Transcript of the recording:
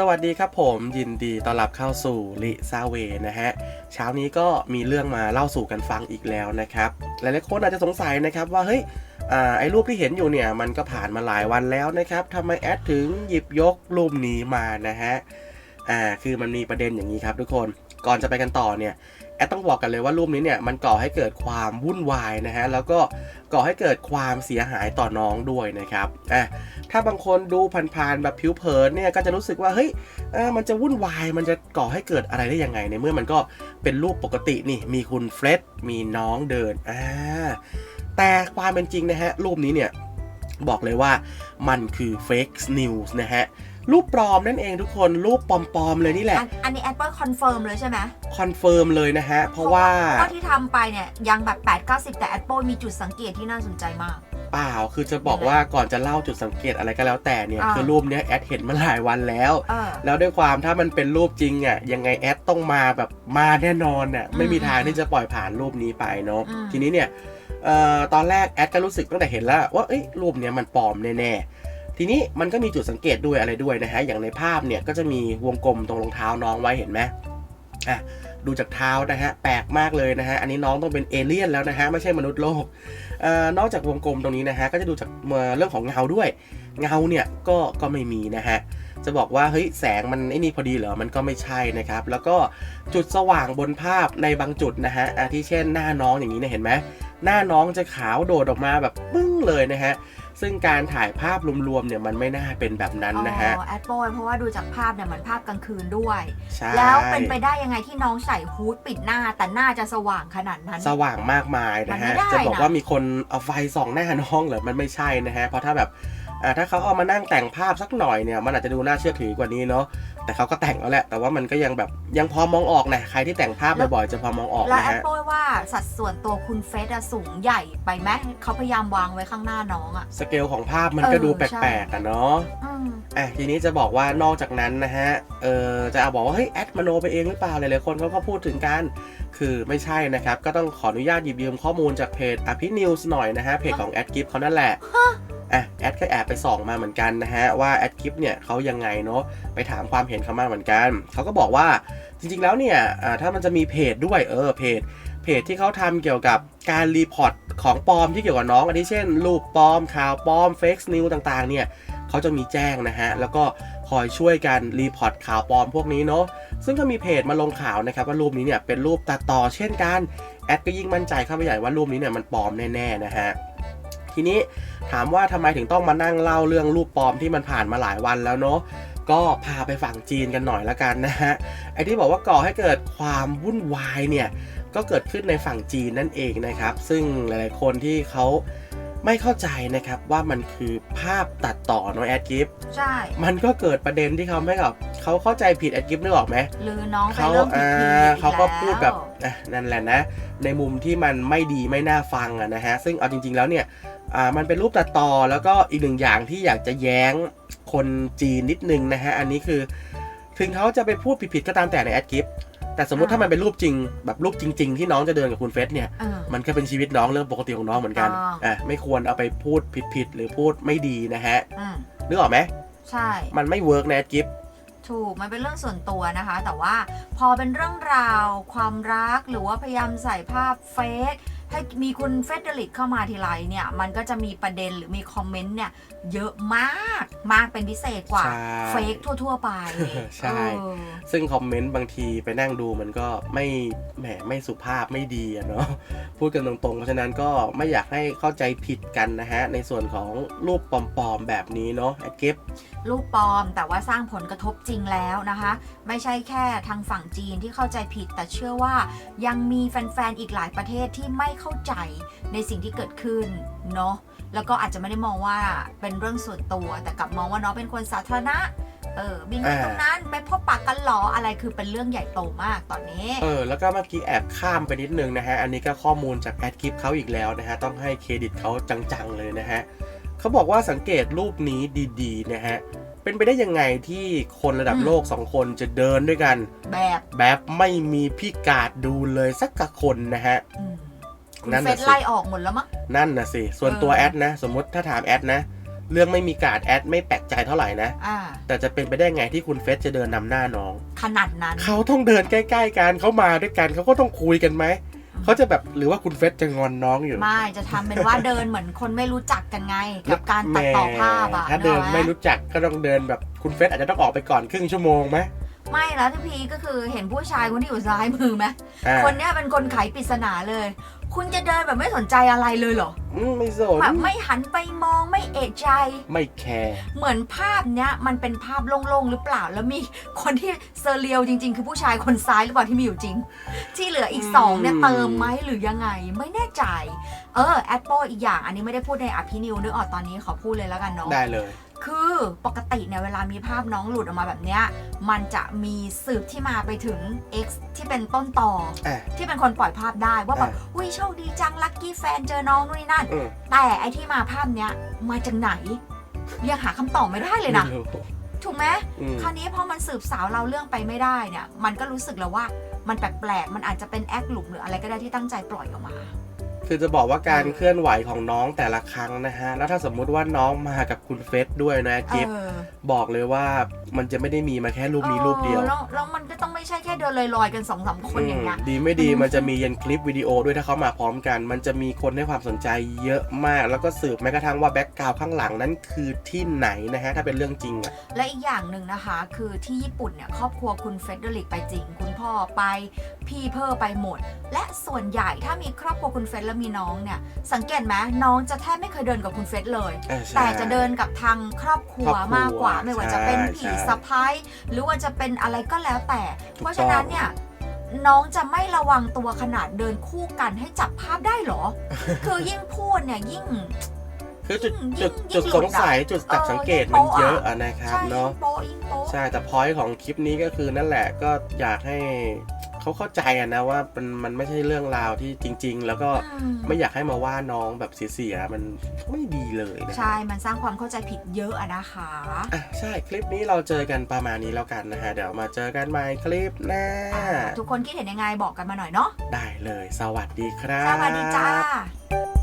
สวัสดีครับผมยินดีต้อนรับเข้าสู่ลิซาเวนะฮะเช้านี้ก็มีเรื่องมาเล่าสู่กันฟังอีกแล้วนะครับหลายๆคนอาจจะสงสัยนะครับว่าเฮ้ยอไอ้รูปที่เห็นอยู่เนี่ยมันก็ผ่านมาหลายวันแล้วนะครับทำไมแอดถึงหยิบยกรูปนี้มานะฮะอ่าคือมันมีประเด็นอย่างนี้ครับทุกคนก่อนจะไปกันต่อเนี่ย แอดต้องบอกกันเลยว่ารูปนี้เนี่ยมันก่อให้เกิดความวุ่นวายนะฮะแล้วก็ก่อให้เกิดความเสียหายต่อน้องด้วยนะครับอะถ้าบางคนดูผ่านๆแบบผิวเผินเนี่ยก็จะรู้สึกว่าเฮ้ยอ่อมันจะวุ่นวายมันจะก่อให้เกิดอะไรได้ยังไงในเมื่อมันก็เป็นรูปปกตินี่มีคุณเฟร็ดมีน้องเดินอ่าแต่ความเป็นจริงนะฮะรูปนี้เนี่ยบอกเลยว่ามันคือ fake news นะฮะ รูปปลอมนั่นเองทุกคนรูปปลอมๆเลยนี่แหละ อันอันนี้แอดเปิลคอนเฟิร์มเลยใช่ไหมคอนเฟิร์มเลยนะฮะ เพราะว่าเพราะที่ทำไปเนี่ยยังแบบ8 9 0 แต่แอดเปิลมีจุดสังเกตที่น่าสนใจมาก เปล่าคือจะบอกว่าก่อนจะเล่าจุดสังเกตอะไรก็แล้วแต่เนี่ยอ่าคือรูปเนี้ยแอดเห็นมาหลายวันแล้วเออแล้วด้วยความถ้ามันเป็นรูปจริงอะยังไงแอดต้องมาแบบมาแน่นอนอะไม่มีทางที่จะปล่อยผ่านรูปนี้ไปเนาะอืมทีนี้เนี่ยเอ่อตอนแรกแอดก็รู้สึกตั้งแต่เห็นแล้วว่าเอ้ยรูปเนี้ยมันปลอมแน่ๆ ทีนี้มันก็มีจุดสังเกตด้วยอะไรด้วยนะฮะ อย่างในภาพเนี่ยก็จะมีวงกลมตรงรองเท้าน้องไว้เห็นไหมอะดูจากเท้านะฮะ แปลกมากเลยนะฮะ อันนี้น้องต้องเป็นเอเลี่ยนแล้วนะฮะ ไม่ใช่มนุษย์โลกออนอกจากวงกลมตรงนี้นะฮะ ก็จะดูจากเอ่อเรื่องของเงาด้วย เงาเนี่ยก็ก็ไม่มีนะฮะ จะบอกว่าเฮ้ยแสงมันไอ้นี่พอดีเหรอ มันก็ไม่ใช่นะครับ แล้วก็จุดสว่างบนภาพในบางจุดนะฮะอาทิเช่นหน้าน้องอย่างนี้เนี่ยเห็นไหมหน้าน้องจะขาวโดดออกมาแบบปึ้งเลยนะฮะ ซึ่งการถ่ายภาพรวมๆเนี่ยมันไม่น่าเป็นแบบนั้นนะฮะอ๋อแอดโปยเพราะว่าดูจากภาพเนี่ยเหมือนภาพกลางคืนด้วยใช่แล้วเป็นไปได้ยังไงที่น้องใส่ฮูดปิดหน้า แต่หน้าจะสว่างขนาดนั้น สว่างมากมายนะมันฮะไม่ได้จะบอกนะว่ามีคนเอาไฟส่องหน้าน้องเหรอมันไม่ใช่นะฮะเพราะถ้าแบบอ่าถ้าเขาเอามานั่งแต่งภาพสักหน่อยเนี่ยมันอาจจะดูน่าเชื่อถือกว่านี้เนาะ แต่เขาก็แต่งแล้วแหละ แต่ว่ามันก็ยังแบบยังพอมองออกนะใครที่แต่งภาพบ่อยๆจะพอมองออกแล้วนะแอดฮะโปยว่าสัดส่วนตัวคุณเฟสอะสูงใหญ่ไปไหมเขาพยายามวางไว้ข้างหน้าน้องอะ สเกลของภาพมันก็เออดูแใช่ ปลกๆอะเนาะ อืม อะทีนี้จะบอกว่านอกจากนั้นนะฮะ เออจะเอาบอกว่าเฮ้ยแอดมโนไปเองหรือเปล่าหลายๆคนเขาก็พูดถึงกัน คือไม่ใช่นะครับ ก็ต้องขออนุญาตหยิบยืมข้อมูลจากเพจอภินิวส์หน่อยนะฮะ เพจของแอดกิฟเขานั่นแหละ อะแอดก็แอบไปส่องมาเหมือนกันนะฮะว่าแอดกิฟเนี่ยเขายังไงเนาะไปถามความเห็นเขามาเหมือนกันเขาก็บอกว่าจริงๆแล้วเนี่ยถ้ามันจะมีเพจด้วยเออเพจเพจที่เขาทำเกี่ยวกับการรีพอร์ตของปลอมที่เกี่ยวกับน้องอันที่เช่น รูปปลอมข่าวปลอมเฟกซ์นิวต่างๆเนี่ยเขาจะมีแจ้งนะฮะแล้วก็คอยช่วยกันรีพอร์ตข่าวปลอมพวกนี้เนาะซึ่งก็มีเพจมาลงข่าวนะครับว่ารูปนี้เนี่ยเป็นรูปตัดต่อเช่นกันแอดก็ยิ่งมั่นใจเข้าไปใหญ่ว่ารูปนี้เนี่ยมันปลอมแน่ๆนะฮะ ทีนี้ถามว่าทำไมถึงต้องมานั่งเล่าเรื่องรูปปลอมที่มันผ่านมาหลายวันแล้วเนาะก็พาไปฝั่งจีนกันหน่อยละกันนะฮะไอที่บอกว่าก่อให้เกิดความวุ่นวายเนี่ยก็เกิดขึ้นในฝั่งจีนนั่นเองนะครับ ซึ่งหลายๆคนที่เขา ไม่เข้าใจนะครับว่ามันคือภาพตัดต่อเนาะแอดกิฟใช่ มันก็เกิดประเด็นที่เขาไม่กับเขาเข้าใจผิดแอดกิฟนึกออกไหมหรือน้องไปเขาเริ่มผิดอ่าๆอีกเขาก็แล้วพูดแบบอะนั่นแหละนะ ในมุมที่มันไม่ดีไม่น่าฟังอะนะฮะซึ่งเอาจริง ๆแล้วเนี่ยอ่ามันเป็นรูปตัดต่อแล้วก็อีกหนึ่งอย่างที่อยากจะแย้งคนจีนนิดนึงนะฮะอันนี้คือ ถึงเขาจะไปพูดผิดๆก็ตามแต่ในแอดกิฟ แต่สมมติถ้ามันเป็นรูปจริงแบบรูปจริง ๆ ที่น้องจะเดินกับคุณเฟสเนี่ยเออมันก็เป็นชีวิตน้องเรื่องปกติของน้องเหมือนกันอ่าอะไม่ควรเอาไปพูดผิดๆหรือพูดไม่ดีนะฮะอืมนึกออกไหมใช่ มันไม่เวิร์กนะแอดกิฟถูก มันเป็นเรื่องส่วนตัวนะคะ แต่ว่าพอเป็นเรื่องราว ความรักหรือว่าพยายามใส่ภาพเฟก ให้มีคุณเฟเดริกเข้ามาทีไรเนี่ย มันก็จะมีประเด็นหรือมีคอมเมนต์เนี่ย เยอะมากมากเป็นพิเศษกว่าใช่ เฟกทั่ว ๆ ไปใช่ เออซึ่งคอมเมนต์บางทีไปนั่งดูมันก็ไม่แหมไม่สุภาพไม่ดีอะเนาะพูดกันตรงๆ เพราะฉะนั้นก็ไม่อยากให้เข้าใจผิดกันนะฮะ ในส่วนของรูปปลอมๆแบบนี้เนาะแอดกิฟรูปปลอมแต่ว่าสร้างผลกระทบจริงแล้วนะคะ ไม่ใช่แค่ทางฝั่งจีนที่เข้าใจผิด แต่เชื่อว่ายังมีแฟน ๆ อีกหลายประเทศที่ไม่เข้าใจในสิ่งที่เกิดขึ้นเนาะแล้วก็อาจจะไม่ได้มองว่าเป็นเรื่องส่วนตัว แต่กลับมองว่าน้องเป็นคนสาธารณะเออบินไปอ่าตรงนั้นไปพบปากกันเหรออะไรคือเป็นเรื่องใหญ่โตมากตอนนี้ เออ แล้วก็เมื่อกี้แอบข้ามไปนิดนึงนะฮะ อันนี้ก็ข้อมูลจากแอดกิฟเขาอีกแล้วนะฮะ ต้องให้เครดิตเขาจังๆเลยนะฮะเขาบอกว่าสังเกตรูปนี้ดีๆนะฮะ เป็นไปได้ยังไงที่คนระดับอืมโลกสองคนจะเดินด้วยกัน แบบแบบไม่มีพี่กาดดูเลยสักกะคนนะฮะอืม คุณนั่นเฟน่ะซสิไล่ออกหมดแล้วมั้ง นั่นนะสิส่วนตัวเออ แอดนะ สมมติถ้าถามแอดนะ เรื่องไม่มีการดแอดไม่แปลกใจเท่าไหร่นะ อ่า แต่จะเป็นไปได้ไงที่คุณเฟสจะเดินนำหน้าน้อง ขนาดนั้น เขาต้องเดินใกล้ ๆ กันเขามาด้วยกันเขาก็ต้องคุยกันไหม เขาจะแบบหรือว่าคุณเฟสจะงอนน้องอยู่ไม่จะทำเป็นว่าเดินเหมือนคนไม่รู้จักกันไง กับการตัดต่อภาพอะถ้าเดินนึกออกหไม่รู้จักก็ต้องเดินแบบคุณเฟสอาจจะต้องออกไปก่อนครึ่งชั่วโมงไหมไม่แล้วที่พีก็คือเห็นผู้ชายคนที่อยู่ซ้ายมือไหมอ่าคนเนี้ยเป็นคนไขปริศนาเลย คุณจะเดินแบบไม่สนใจอะไรเลยเหรอ อืมไม่สนแบบไม่หันไปมองไม่เอะใจ ไม่แคร์ เหมือนภาพเนี้ยมันเป็นภาพโล่งๆหรือเปล่า แล้วมีคนที่เซอร์เรียลจริง ๆ คือผู้ชายคนซ้ายหรือเปล่าที่มีอยู่จริง ที่เหลืออีกสองเนี่ยเติมไหมหรือยังไง ไม่แน่ใจ เออแอดโปอีกอย่างอันนี้ไม่ได้พูดในอภินิวนึกออกตอนนี้ขอพูดเลยแล้วกันเนาะ ได้เลย คือปกติเนี่ยเวลามีภาพน้องหลุดออกมาแบบเนี้ยมันจะมีสืบที่มาไปถึง X ที่เป็นต้นต่ออะที่เป็นคนปล่อยภาพได้ว่าแบบอะอุ้ยโชคดีจังลัคกี้แฟนเจอน้องนู่นนี่นั่นอืมแต่ไอที่มาภาพเนี้ยมาจากไหนยังหาคำตอบไม่ได้เลยนะไม่รู้ถูกไหมอืมคราวนี้พอมันสืบสาวเราเรื่องไปไม่ได้เนี่ย มันก็รู้สึกแล้วว่ามันแปลกๆมันอาจจะเป็นแอคหลุมหรืออะไรก็ได้ที่ตั้งใจปล่อยออกมา คือจะบอกว่าการเคลื่อนไหวของน้องแต่ละครั้งนะฮะ แล้วถ้าสมมุติว่าน้องมากับคุณเฟสด้วยนะเอกิฟอบอกเลยว่ามันจะไม่ได้มีมาแค่รูปนี้รูปเดียวออแล้วแล้วมันก็ต้องไม่ ใช่แค่เดินลอยๆกันสองสามคนอย่างเงี้ยอืมดีไม่ดีมันมันจะมียันคลิปวิดีโอด้วยถ้าเขามาพร้อมกัน มันจะมีคนให้ความสนใจเยอะมาก แล้วก็สืบแม้กระทั่งว่าแบ็กกราวข้างหลังนั้นคือที่ไหนนะฮะถ้าเป็นเรื่องจริงอะและอีกอย่างหนึ่งนะคะ คือที่ญี่ปุ่นเนี่ยครอบครัวคุณเฟรเดริกไปจริง คุณพ่อไปพี่เพอไปหมด และส่วนใหญ่ถ้ามีครอบครัวคุณเฟรแล้วมีน้องเนี่ยสังเกตไหมน้องจะแทบไม่เคยเดินกับคุณเฟรเลยเออใช่แต่จะเดินกับทางครอบครัวครอบครัวมากกว่า ไม่ว่าจะเป็นใช่ผีใช่สะพ้ายหรือว่าจะเป็นอะไรก็แล้วแต่ถูกเพราะฉะนั้นเนี่ยน้องจะไม่ระวังตัวขนาดเดินคู่กันให้จับภาพได้เหรอ คือยิ่งพูดเนี่ยยิ่ง คือจุดยิ่จุงดยิ่จุดงหลุสดงสัยจุดจับเออสังเกตยิ่งมันโป๊ะเยอะอะอะนะครับใช่ยิ่เนาะงโป๊ะยิ่งโป๊ะ ใช่แต่พอยของคลิปนี้ก็คือนั่นแหละก็อยากให้ เขาเข้าใจอะนะว่ามันมันไม่ใช่เรื่องราวที่จริง ๆ แล้วก็อืมไม่อยากให้มาว่าน้องแบบเสียๆมันไม่ดีเลยนะใช่ มันสร้างความเข้าใจผิดเยอะอะนะคะอะใช่คลิปนี้เราเจอกันประมาณนี้แล้วกันนะฮะเดี๋ยวมาเจอกันใหม่คลิปหน้าอ่าทุกคนคิดเห็นยังไงบอกกันมาหน่อยเนาะได้เลย สวัสดีครับ สวัสดีจ้า